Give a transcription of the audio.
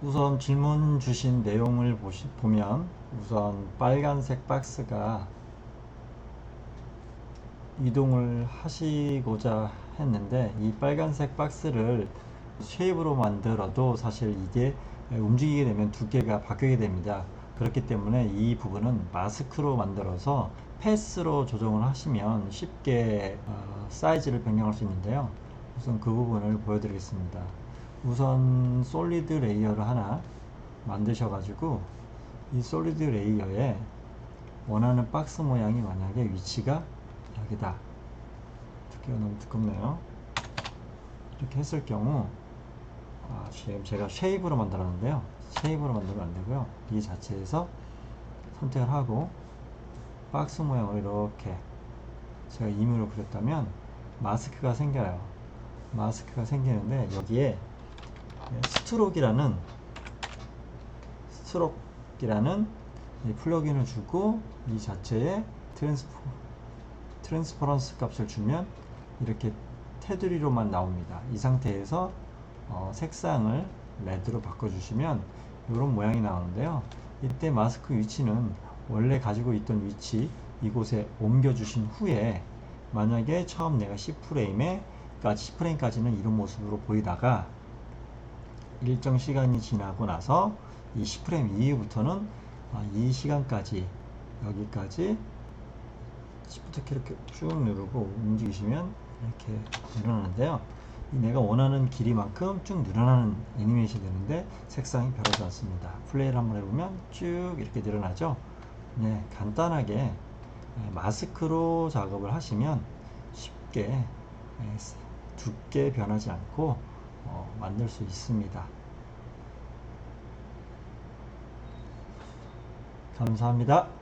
우선 질문 주신 내용을 보시, 보면 우선 빨간색 박스가 이동을 하시고자 했는데 이 빨간색 박스를 쉐입으로 만들어도 사실 이게 움직이게 되면 두께가 바뀌게 됩니다. 그렇기 때문에 이 부분은 마스크로 만들어서 패스로 조정을 하시면 쉽게 어, 사이즈를 변경할 수 있는데요. 우선 그 부분을 보여드리겠습니다. 우선 솔리드 레이어를 하나 만드셔가지고 이 솔리드 레이어에 원하는 박스 모양이 만약에 위치가 여기다. 두께가 너무 두껍네요. 이렇게 했을 경우 아, 지금 제가 쉐입으로 만들었는데요. 쉐입으로 만들면 안 되고요. 이 자체에서 선택을 하고 박스 모양을 이렇게 제가 임의로 그렸다면 마스크가 생겨요. 마스크가 생기는데 여기에 스트록이라는 스트록이라는 이 플러그인을 주고 이 자체에 트랜스포 트랜스퍼런스 값을 주면 이렇게 테두리로만 나옵니다. 이 상태에서 어, 색상을 레드로 바꿔주시면 이런 모양이 나오는데요. 이때 마스크 위치는 원래 가지고 있던 위치 이곳에 옮겨주신 후에 만약에 처음 내가 10프레임에 10프레임까지는 이런 모습으로 보이다가 일정 시간이 지나고 나서 이 10프레임 이후부터는 아, 이 시간까지 여기까지 시프트 키 이렇게 쭉 누르고 움직이시면 이렇게 늘어나는데요. 이 내가 원하는 길이만큼 쭉 늘어나는 애니메이션이 되는데 색상이 변하지 않습니다. 플레이를 한번 해보면 쭉 이렇게 늘어나죠. 네, 간단하게 예, 마스크로 작업을 하시면 쉽게 예, 두께 변하지 않고 어, 만들 수 있습니다. 감사합니다.